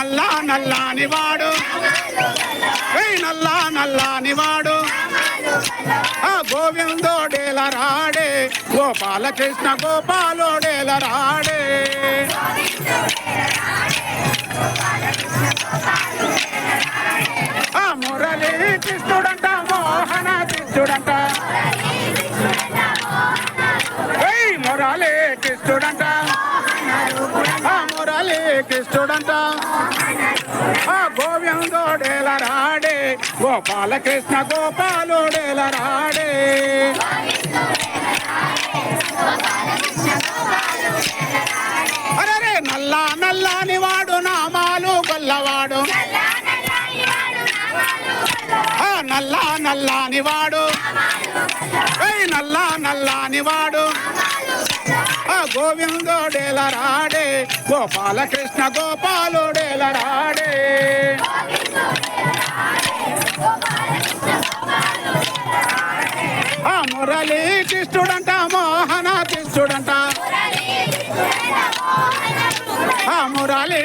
నల్లా నల్లాని వాడు నల్లా నల్లాని వాడు ఆ గోవిందోడేల రాడే గోపాలకృష్ణ గోపాలోడేల రాడే. ఆ మురళీ కృష్ణుడంట మోహన కృష్ణుడంట కృష్ణుడంట ఆ రాడే గోపాలకృష్ణ గోపాలుడేలరాడే అరే నల్లా నల్లాని వాడు నామాలు గొల్లవాడు. ఆ నల్లా నల్లాని వాడు. నల్లా నల్లాని వాడు. ఆ డేలరాడే రాడే గోపాలకృష్ణ గోపాలోడేల రాడే ఆ మురళీ కృష్ణుడంట మోహన కృష్ణుడంట ఆ మురళీ